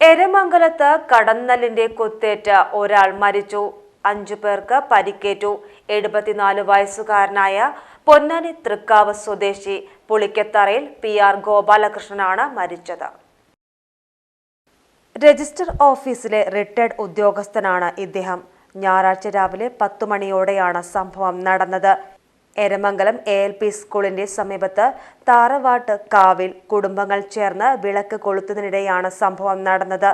എരമംഗലത്ത് കടന്നലിന്റെ കുത്തേറ്റ ഒരാൾ മരിച്ചു. അഞ്ചു പേർക്ക് പരിക്കേറ്റു. എഴുപത്തിനാല് വയസ്സുകാരനായ പൊന്നാനി തൃക്കാവ് സ്വദേശി പുളിക്കത്തറയിൽ പി ആർ ഗോപാലകൃഷ്ണനാണ് മരിച്ചത്. രജിസ്റ്റർ ഓഫീസിലെ റിട്ടയർഡ് ഉദ്യോഗസ്ഥനാണ് ഇദ്ദേഹം. ഞായറാഴ്ച രാവിലെ പത്തു മണിയോടെയാണ് സംഭവം നടന്നത്. എരമംഗലം എ എൽ പി സ്കൂളിന്റെ സമീപത്ത് താറവാട്ട് കാവിൽ കുടുംബങ്ങൾ ചേർന്ന് വിളക്ക് കൊളുത്തുന്നതിനിടെയാണ് സംഭവം നടന്നത്.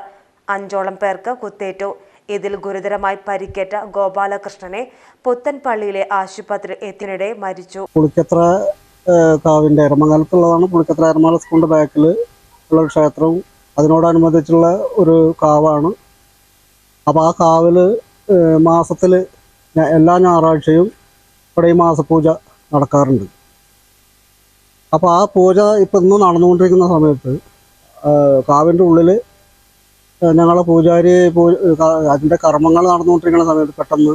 അഞ്ചോളം പേർക്ക് കുത്തേറ്റു. ഇതിൽ ഗുരുതരമായി പരിക്കേറ്റ ഗോപാലകൃഷ്ണനെ പുത്തൻപള്ളിയിലെ ആശുപത്രി എത്തിനിടെ മരിച്ചു. പുളിക്കത്ര കാവിന്റെ എരമംഗലത്തുള്ളതാണ് പുളിക്കത്ര എരമംഗല സ്കൂളിന്റെ ബാക്കിൽ ഉള്ള ക്ഷേത്രവും അതിനോടനുബന്ധിച്ചുള്ള ഒരു കാവാണ്. അപ്പോൾ ആ കാവിൽ മാസത്തിൽ എല്ലാ ഞായറാഴ്ചയും ഇവിടെ ഈ മാസപൂജ നടക്കാറുണ്ട്. അപ്പോൾ ആ പൂജ ഇപ്പം ഇന്ന് നടന്നുകൊണ്ടിരിക്കുന്ന സമയത്ത് കാവിന്റെ ഉള്ളിൽ ഞങ്ങളെ പൂജാരി അതിന്റെ കർമ്മങ്ങൾ നടന്നുകൊണ്ടിരിക്കുന്ന സമയത്ത് പെട്ടെന്ന്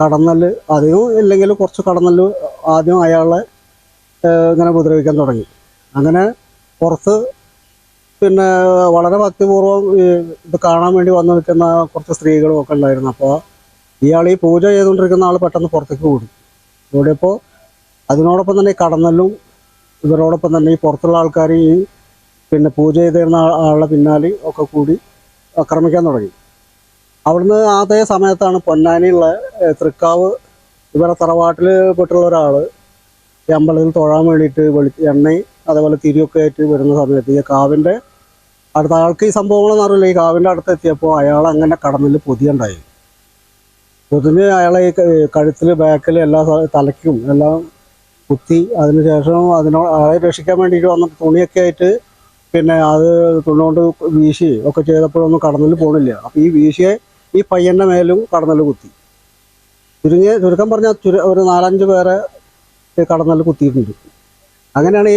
കടന്നൽ അധികം ഇല്ലെങ്കിൽ കുറച്ച് കടന്നൽ ആദ്യം അയാളെ ഇങ്ങനെ ഉപദ്രവിക്കാൻ തുടങ്ങി. അങ്ങനെ പുറത്ത് പിന്നെ വളരെ ഭക്തിപൂർവം ഇത് കാണാൻ വേണ്ടി വന്നു നിൽക്കുന്ന കുറച്ച് സ്ത്രീകളും ഒക്കെ ഉണ്ടായിരുന്നു. അപ്പോൾ ഇയാൾ ഈ പൂജ ചെയ്തുകൊണ്ടിരിക്കുന്ന ആൾ പെട്ടെന്ന് പുറത്തേക്ക് ഓടി. ഓടിയപ്പോൾ അതിനോടൊപ്പം തന്നെ കടന്നലും ഇവരോടൊപ്പം തന്നെ ഈ പുറത്തുള്ള ആൾക്കാർ ഈ പിന്നെ പൂജ ചെയ്തിരുന്ന ആളുടെ പിന്നാലെ ഒക്കെ കൂടി ആക്രമിക്കാൻ തുടങ്ങി. അവിടുന്ന് അതേ സമയത്താണ് പൊന്നാനിയുള്ള തൃക്കാവ് ഇവരെ തറവാട്ടിൽ പെട്ടുള്ള ഒരാൾ ഈ അമ്പലത്തിൽ തൊഴാൻ വേണ്ടിയിട്ട് വെളി എണ്ണയും അതേപോലെ തിരിയൊക്കെ ആയിട്ട് വരുന്ന സമയത്ത് ഈ കാവിന്റെ അടുത്ത ആൾക്ക് ഈ സംഭവങ്ങളൊന്നും അറിയില്ല. ഈ കാവിന്റെ അടുത്ത് എത്തിയപ്പോൾ അയാൾ അങ്ങനെ കടന്നിൽ പൊതിയുണ്ടായി. പൊതിഞ്ഞ് അയാളെ ഈ കഴുത്തിൽ ബാക്കിൽ എല്ലാ തലയ്ക്കും എല്ലാം കുത്തി അതിനുശേഷം അതിനോ അയാളെ രക്ഷിക്കാൻ വേണ്ടിയിട്ട് വന്ന തുണിയൊക്കെ ആയിട്ട് പിന്നെ അത് തുണികൊണ്ട് വീശി ഒക്കെ ചെയ്തപ്പോഴൊന്നും കടന്നിൽ പോണില്ല. അപ്പം ഈ വീശിയെ ഈ പയ്യന്റെ മേലും കടന്നൽ കുത്തി. ചുരുങ്ങിയ ചുരുക്കം പറഞ്ഞാൽ ചുരു ഒരു നാലഞ്ച് പേരെ കടന്നൽ കുത്തിയിട്ടുണ്ട്. അങ്ങനെയാണ്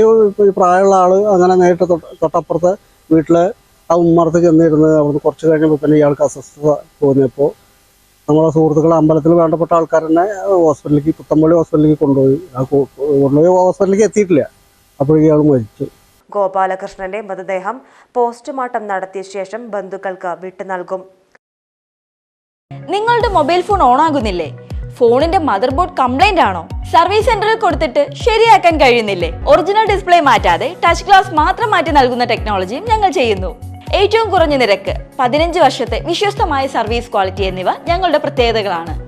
ഈ പ്രായമുള്ള ആൾ അങ്ങനെ നേരിട്ട് തൊട്ട് തൊട്ടപ്പുറത്തെ വീട്ടിലെ ആ ഉമ്മറത്ത് ചെന്നിരുന്നത് അവിടുന്ന് കുറച്ച് കഴിഞ്ഞപ്പോൾ പിന്നെ ഇയാൾക്ക് അസ്വസ്ഥത തോന്നിയപ്പോൾ നമ്മളെ സുഹൃത്തുക്കൾ അമ്പലത്തിൽ വേണ്ടപ്പെട്ട ആൾക്കാർ തന്നെ ഹോസ്പിറ്റലിലേക്ക് പുത്തമ്പള്ളി ഹോസ്പിറ്റലിലേക്ക് കൊണ്ടുപോയി. കൊണ്ടുപോയി ഹോസ്പിറ്റലിലേക്ക് എത്തിയിട്ടില്ല. അപ്പോൾ ഇയാൾ മരിച്ചു. ഗോപാലകൃഷ്ണന്റെ മൃതദേഹം പോസ്റ്റ്മോർട്ടം നടത്തിയ ശേഷം ബന്ധുക്കൾക്ക് വിട്ടു നൽകും. നിങ്ങളുടെ മൊബൈൽ ഫോൺ ഓൺ ആകുന്നില്ലേ ഫോണിന്റെ മദർ ബോർഡ് കംപ്ലൈന്റ് ആണോ? സർവീസ് സെന്ററിൽ കൊടുത്തിട്ട് ശരിയാക്കാൻ കഴിയുന്നില്ലേ? ഒറിജിനൽ ഡിസ്പ്ലേ മാറ്റാതെ ടച്ച് ഗ്ലാസ് മാത്രം മാറ്റി നൽകുന്ന ടെക്നോളജിയും ഞങ്ങൾ ചെയ്യുന്നു. ഏറ്റവും കുറഞ്ഞ നിരക്ക് പതിനഞ്ച് വർഷത്തെ വിശ്വസ്തമായ സർവീസ് ക്വാളിറ്റി എന്നിവ ഞങ്ങളുടെ പ്രത്യേകതകളാണ്.